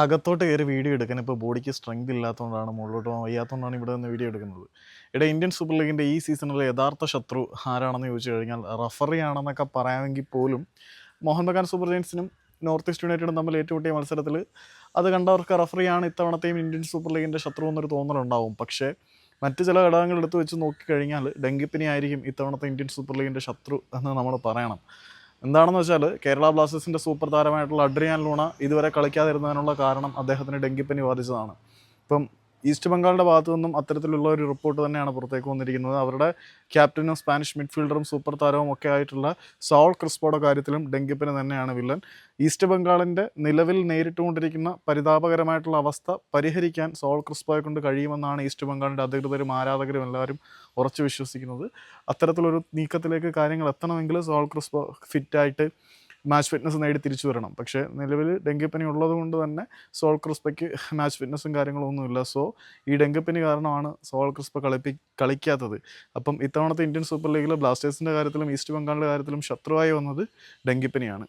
അകത്തോട്ട് കയറി വീഡിയോ എടുക്കാൻ ഇപ്പോൾ ബോഡിക്ക് സ്ട്രെങ്ത് ഇല്ലാത്തതുകൊണ്ടാണ് മുകളിലോട്ട് പോകാൻ വയ്യാത്തതുകൊണ്ടാണ് ഇവിടെ നിന്ന് വീഡിയോ എടുക്കുന്നത്. ഇവിടെ ഇന്ത്യൻ സൂപ്പർ ലീഗിന്റെ ഈ സീസണിലെ യഥാർത്ഥ ശത്രു ആരാണെന്ന് ചോദിച്ചു കഴിഞ്ഞാൽ റഫറി ആണെന്നൊക്കെ പറയാമെങ്കിൽ പോലും മോഹൻ ബഗാൻ സൂപ്പർ ജയൻസിനും നോർത്ത് ഈസ്റ്റ് യുണൈറ്റഡും തമ്മിൽ ഏറ്റുമുട്ടിയ മത്സരത്തിൽ അത് കണ്ടവർക്ക് റഫറിയാണ് ഇത്തവണത്തെയും ഇന്ത്യൻ സൂപ്പർ ലീഗിന്റെ ശത്രു എന്നൊരു തോന്നലുണ്ടാവും. പക്ഷേ മറ്റ് ചില ഘടകങ്ങൾ എടുത്ത് വെച്ച് നോക്കിക്കഴിഞ്ഞാൽ ഡെങ്കിപ്പനി ആയിരിക്കും ഇത്തവണത്തെ ഇന്ത്യൻ സൂപ്പർ ലീഗിന്റെ ശത്രു എന്ന് നമ്മൾ പറയണം. എന്താണെന്ന് വെച്ചാൽ കേരള ബ്ലാസ്റ്റേഴ്സിന്റെ സൂപ്പർ താരമായിട്ടുള്ള അഡ്രിയാൻ ലൂണ ഇതുവരെ കളിക്കാതിരുന്നതിനുള്ള കാരണം അദ്ദേഹത്തിന് ഡെങ്കിപ്പനി ബാധിച്ചതാണ്. ഇപ്പം ഈസ്റ്റ് ബംഗാളിന്റെ ഭാഗത്തു നിന്നും അത്തരത്തിലുള്ള ഒരു റിപ്പോർട്ട് തന്നെയാണ് പുറത്തേക്ക് വന്നിരിക്കുന്നത്. അവരുടെ ക്യാപ്റ്റനും സ്പാനിഷ് മിഡ്ഫീൽഡറും സൂപ്പർ താരവും ഒക്കെ ആയിട്ടുള്ള സോൾ ക്രിസ്പോയുടെ കാര്യത്തിലും ഡെങ്കിപ്പിന് തന്നെയാണ് വില്ലൻ. ഈസ്റ്റ് ബംഗാളിന്റെ നിലവിൽ നേരിട്ടുകൊണ്ടിരിക്കുന്ന പരിതാപകരമായിട്ടുള്ള അവസ്ഥ പരിഹരിക്കാൻ സോൾ ക്രിസ്പോയെ കൊണ്ട് കഴിയുമെന്നാണ് ഈസ്റ്റ് ബംഗാളിന്റെ അധികൃതരും ആരാധകരും എല്ലാവരും ഉറച്ചു വിശ്വസിക്കുന്നത്. അത്തരത്തിലൊരു നീക്കത്തിലേക്ക് കാര്യങ്ങൾ എത്തണമെങ്കിൽ സോൾ ക്രിസ്പോ ഫിറ്റായിട്ട് മാച്ച് ഫിറ്റ്നസ് നേടി തിരിച്ചു വരണം. പക്ഷേ നിലവിൽ ഡെങ്കിപ്പനി ഉള്ളതുകൊണ്ട് തന്നെ സോൾ ക്രിസ്പയ്ക്ക് മാച്ച് ഫിറ്റ്നസും കാര്യങ്ങളൊന്നുമില്ല. സോ ഈ ഡെങ്കിപ്പനി കാരണമാണ് സോൾ ക്രിസ്പ കളിപ്പി കളിക്കാത്തത്. അപ്പം ഇത്തവണത്തെ ഇന്ത്യൻ സൂപ്പർ ലീഗിൽ ബ്ലാസ്റ്റേഴ്സിന്റെ കാര്യത്തിലും ഈസ്റ്റ് ബംഗാളിന്റെ കാര്യത്തിലും ശത്രുവായി വന്നത് ഡെങ്കിപ്പനിയാണ്.